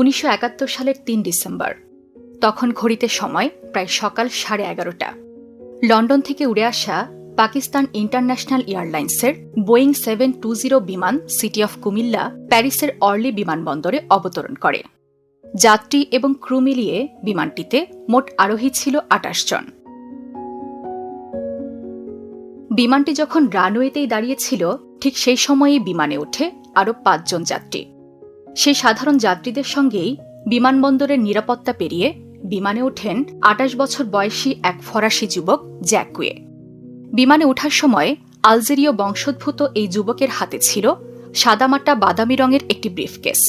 উনিশশো একাত্তর সালের তিন ডিসেম্বর। তখন ঘড়িতে সময় প্রায় সকাল সাড়ে এগারোটা। লন্ডন থেকে উড়ে আসা পাকিস্তান ইন্টারন্যাশনাল এয়ারলাইন্সের বোয়িং সেভেন টু জিরো বিমান সিটি অফ কুমিল্লা প্যারিসের অর্লি বিমানবন্দরে অবতরণ করে। যাত্রী এবং ক্রু মিলিয়ে বিমানটিতে মোট আরোহী ছিল আটাশ জন। বিমানটি যখন রানওয়েতেই দাঁড়িয়েছিল, ঠিক সেই সময়েই বিমানে ওঠে আরও পাঁচজন যাত্রী। সেই সাধারণ যাত্রীদের সঙ্গেই বিমানবন্দরের নিরাপত্তা পেরিয়ে বিমানে ওঠেন আটাশ বছর বয়সী এক ফরাসি যুবক জ্যাকুয়ে বিমানে ওঠার সময় আলজেরীয় বংশোদ্ভূত এই যুবকের হাতে ছিল সাদামাটা বাদামি রঙের একটি ব্রিফকেস।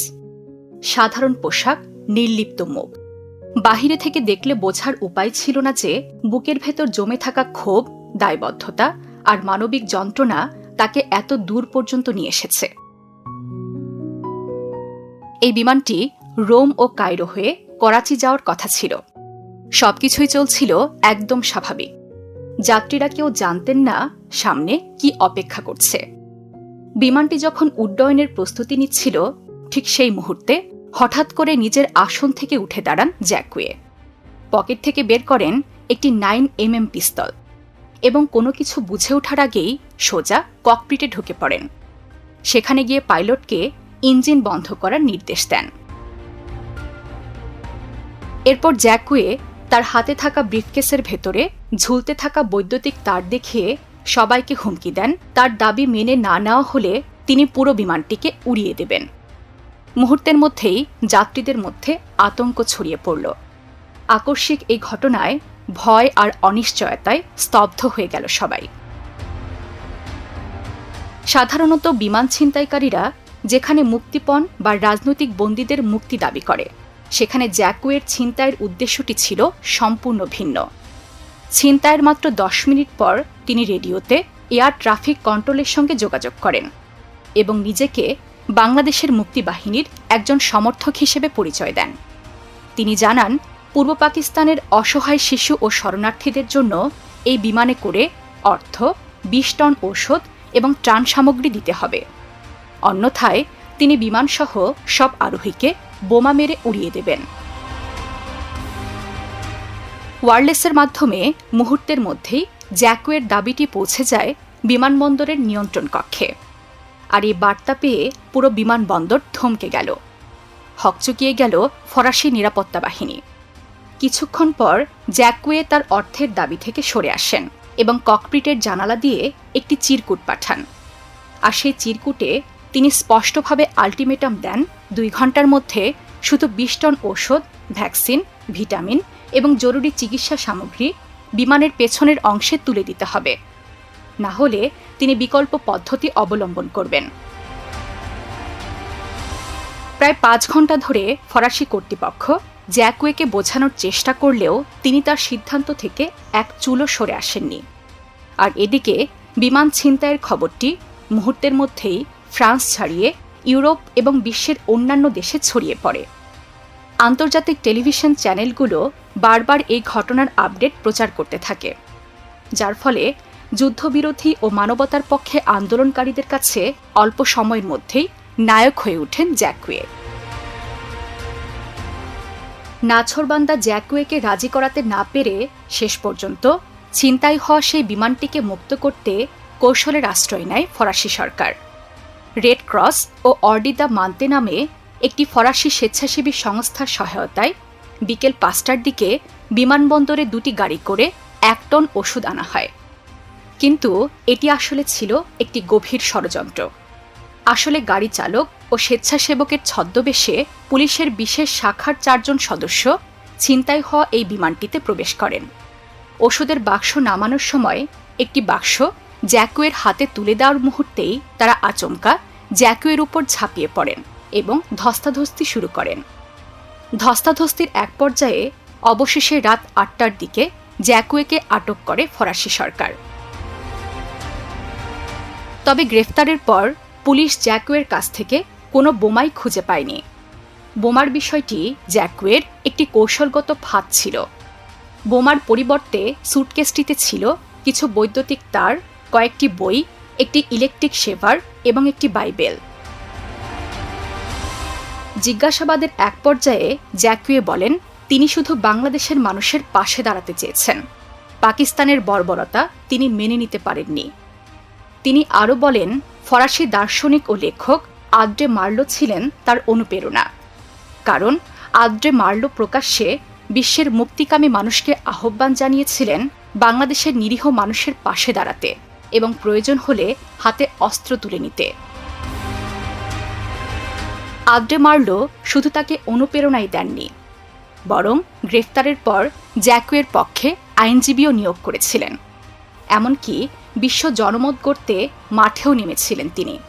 সাধারণ পোশাক, নির্লিপ্ত মুখ। বাহিরে থেকে দেখলে বোঝার উপায় ছিল না যে বুকের ভেতর জমে থাকা ক্ষোভ, দায়বদ্ধতা আর মানবিক যন্ত্রণা তাকে এত দূর পর্যন্ত নিয়ে এসেছে। এই বিমানটি রোম ও কায়রো হয়ে করাচি যাওয়ার কথা ছিল। সবকিছুই চলছিল একদম স্বাভাবিক। যাত্রীরা কেউ জানতেন না সামনে কি অপেক্ষা করছে। বিমানটি যখন উড্ডয়নের প্রস্তুতি নিচ্ছিল, ঠিক সেই মুহূর্তে হঠাৎ করে নিজের আসন থেকে উঠে দাঁড়ান জ্যাকুয়ে পকেট থেকে বের করেন একটি নাইন এম পিস্তল। এবং কোনো কিছু বুঝে ওঠার আগেই সোজা ককপিটে ঢুকে পড়েন। সেখানে গিয়ে পাইলটকে ইঞ্জিন বন্ধ করার নির্দেশ দেন। এরপর জ্যাকুয়ে তার হাতে থাকা ব্রিফকেসের ভেতরে ঝুলতে থাকা বৈদ্যুতিক তার দেখিয়ে সবাইকে হুমকি দেন। তার দাবি মেনে না নেওয়া হলে তিনি পুরো বিমানটিকে উড়িয়ে দেবেন। মুহূর্তের মধ্যেই যাত্রীদের মধ্যে আতঙ্ক ছড়িয়ে পড়ল। আকস্মিক এই ঘটনায় ভয় আর অনিশ্চয়তায় স্তব্ধ হয়ে গেল সবাই। সাধারণত বিমান ছিনতাইকারীরা যেখানে মুক্তিপণ বা রাজনৈতিক বন্দীদের মুক্তি দাবি করে, সেখানে জ্যাকুয়ের ছিনতাইয়ের উদ্দেশ্যটি ছিল সম্পূর্ণ ভিন্ন। ছিনতাইয়ের মাত্র দশ মিনিট পর তিনি রেডিওতে এয়ার ট্রাফিক কন্ট্রোলের সঙ্গে যোগাযোগ করেন এবং নিজেকে বাংলাদেশের মুক্তিবাহিনীর একজন সমর্থক হিসেবে পরিচয় দেন। তিনি জানান পূর্ব পাকিস্তানের অসহায় শিশু ও শরণার্থীদের জন্য এই বিমানে করে অর্থ, বিশ টন ঔষধ এবং ত্রাণ সামগ্রী দিতে হবে। অন্যথায় তিনি বিমানসহ সব আরোহীকে বোমা মেরে উড়িয়ে দেবেন। ওয়ারলেসের মাধ্যমে মুহূর্তের মধ্যেই জ্যাকুয়ের দাবিটি পৌঁছে যায় বিমানবন্দরের নিয়ন্ত্রণ কক্ষে। আর এই বার্তা পেয়ে পুরো বিমানবন্দর থমকে গেল। হকচকিয়ে গেল ফরাসি নিরাপত্তা বাহিনী। কিছুক্ষণ পর জ্যাকুয়ে তার অর্থের দাবি থেকে সরে আসেন এবং ককপিটের জানালা দিয়ে একটি চিরকুট পাঠান। আর সেই চিরকুটে তিনি স্পষ্টভাবে আলটিমেটাম দেন দুই ঘণ্টার মধ্যে শুধু বিশ টন ওষুধ ভ্যাকসিন, ভিটামিন এবং জরুরি চিকিৎসা সামগ্রী বিমানের পেছনের অংশে তুলে দিতে হবে। না হলে তিনি বিকল্প পদ্ধতি অবলম্বন করবেন। প্রায় পাঁচ ঘণ্টা ধরে ফরাসি কর্তৃপক্ষ জ্যাকুয়েকে বোঝানোর চেষ্টা করলেও তিনি তার সিদ্ধান্ত থেকে এক চুলো সরে আসেননি। আর এদিকে বিমান ছিনতাইয়ের খবরটি মুহূর্তের মধ্যেই ফ্রান্স ছাড়িয়ে ইউরোপ এবং বিশ্বের অন্যান্য দেশে ছড়িয়ে পড়ে। আন্তর্জাতিক টেলিভিশন চ্যানেলগুলো বারবার এই ঘটনার আপডেট প্রচার করতে থাকে, যার ফলে যুদ্ধবিরোধী ও মানবতার পক্ষে আন্দোলনকারীদের কাছে অল্প সময়ের মধ্যেই নায়ক হয়ে ওঠেন জ্যাকুয়ে নাছরবান্দা জ্যাকুয়েকে রাজি করাতে না পেরে শেষ পর্যন্ত ছিনতাই হওয়া সেই বিমানটিকে মুক্ত করতে কৌশলের আশ্রয় নেয় ফরাসি সরকার। রেড ক্রস ও অর্ডিদা মানতে নামে একটি ফরাসি স্বেচ্ছাসেবী সংস্থার সহায়তায় বিকেল পাঁচটার দিকে বিমানবন্দরে দুটি গাড়ি করে এক টন ওষুধ আনা হয়। কিন্তু এটি আসলে ছিল একটি গভীর ষড়যন্ত্র। আসলে গাড়ি চালক ও স্বেচ্ছাসেবকের ছদ্মবেশে পুলিশের বিশেষ শাখার চারজন সদস্য ছিনতাই হওয়া এই বিমানটিতে প্রবেশ করেন। ওষুধের বাক্স নামানোর সময় একটি বাক্স জ্যাকুয়ের হাতে তুলে দেওয়ার মুহূর্তেই তারা আচমকা জ্যাকুয়ের উপর ঝাঁপিয়ে পড়েন এবং ধস্তাধস্তি শুরু করেন। ধস্তাধস্তির এক পর্যায়ে অবশেষে রাত আটটার দিকে জ্যাকুয়েকে আটক করে ফরাসি সরকার। তবে গ্রেফতারের পর পুলিশ জ্যাকুয়ের কাছ থেকে কোনো বোমাই খুঁজে পায়নি। বোমার বিষয়টি জ্যাকুয়ের একটি কৌশলগত ফাঁদ ছিল। বোমার পরিবর্তে সুটকেসটিতে ছিল কিছু বৈদ্যুতিক তার, কয়েকটি বই, একটি ইলেকট্রিক শেভার এবং একটি বাইবেল। জিজ্ঞাসাবাদের এক পর্যায়ে জ্যাকুয়ে বলেন, তিনি শুধু বাংলাদেশের মানুষের পাশে দাঁড়াতে চেয়েছেন। পাকিস্তানের বর্বরতা তিনি মেনে নিতে পারেননি। তিনি আরও বলেন, ফরাসি দার্শনিক ও লেখক আদ্রে মার্লো ছিলেন তার অনুপ্রেরণা। কারণ, আদ্রে মার্লো প্রকাশ্যে বিশ্বের মুক্তিকামী মানুষকে আহ্বান জানিয়েছিলেন বাংলাদেশের নিরীহ মানুষের পাশে দাঁড়াতে এবং প্রয়োজন হলে হাতে অস্ত্র তুলে নিতে। আদ্রে মার্লো শুধু তাকে অনুপ্রেরণাই দেননি, বরং গ্রেফতারের পর জ্যাকুয়ের পক্ষে আইনজীবীও নিয়োগ করেছিলেন। এমনকি বিশ্ব জনমত গড়তে মাঠেও নেমেছিলেন তিনি।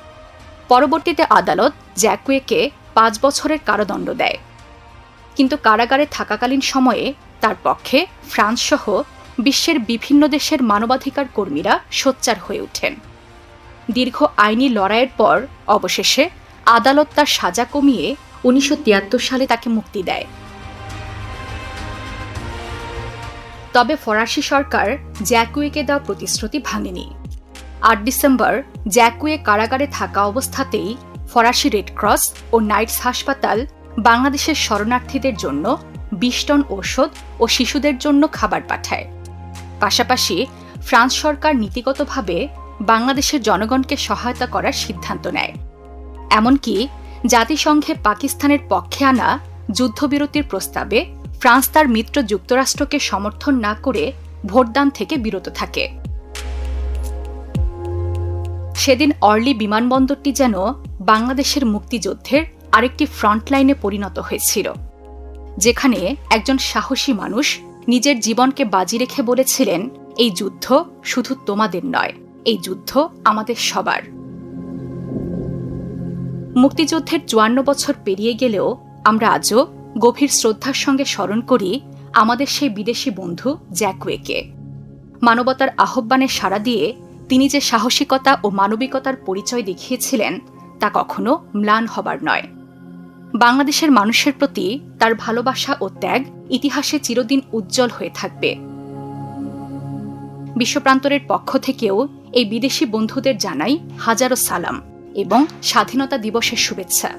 পরবর্তীতে আদালত জ্যাকুয়েকে পাঁচ বছরের কারাদণ্ড দেয়। কিন্তু কারাগারে থাকাকালীন সময়ে তার পক্ষে ফ্রান্সসহ বিশ্বের বিভিন্ন দেশের মানবাধিকার কর্মীরা সোচ্চার হয়ে ওঠেন। দীর্ঘ আইনি লড়াইয়ের পর অবশেষে আদালত তার সাজা কমিয়ে উনিশশো তিয়াত্তর সালে তাকে মুক্তি দেয়। তবে ফরাসি সরকার জ্যাকুয়েকে দেওয়া প্রতিশ্রুতি ভাঙেনি। আট ডিসেম্বর জ্যাকুয়ে কারাগারে থাকা অবস্থাতেই ফরাসি রেডক্রস ও নাইটস হাসপাতাল বাংলাদেশের শরণার্থীদের জন্য বিশ টন ঔষধ ও শিশুদের জন্য খাবার পাঠায়। পাশাপাশি ফ্রান্স সরকার নীতিগতভাবে বাংলাদেশের জনগণকে সহায়তা করার সিদ্ধান্ত নেয়। এমনকি জাতিসংঘে পাকিস্তানের পক্ষে আনা যুদ্ধবিরতির প্রস্তাবে ফ্রান্স তার মিত্র যুক্তরাষ্ট্রকে সমর্থন না করে ভোটদান থেকে বিরত থাকে। সেদিন অর্লি বিমানবন্দরটি যেন বাংলাদেশের মুক্তিযুদ্ধের আরেকটি ফ্রন্টলাইনে পরিণত হয়েছিল, যেখানে একজন সাহসী মানুষ নিজের জীবনকে বাজি রেখে বলেছিলেন, এই যুদ্ধ শুধু তোমাদের নয়, এই যুদ্ধ আমাদের সবার। মুক্তিযুদ্ধের চুয়ান্ন বছর পেরিয়ে গেলেও আমরা আজও গভীর শ্রদ্ধার সঙ্গে স্মরণ করি আমাদের সেই বিদেশি বন্ধু জ্যাকওয়েকে মানবতার আহ্বানে সাড়া দিয়ে তিনি যে সাহসিকতা ও মানবিকতার পরিচয় দেখিয়েছিলেন, তা কখনো ম্লান হবার নয়। বাংলাদেশের মানুষের প্রতি তার ভালোবাসা ও ত্যাগ ইতিহাসে চিরদিন উজ্জ্বল হয়ে থাকবে। বিশ্বপ্রান্তরের পক্ষ থেকেও এই বিদেশি বন্ধুদের জানাই হাজারো সালাম এবং স্বাধীনতা দিবসের শুভেচ্ছা।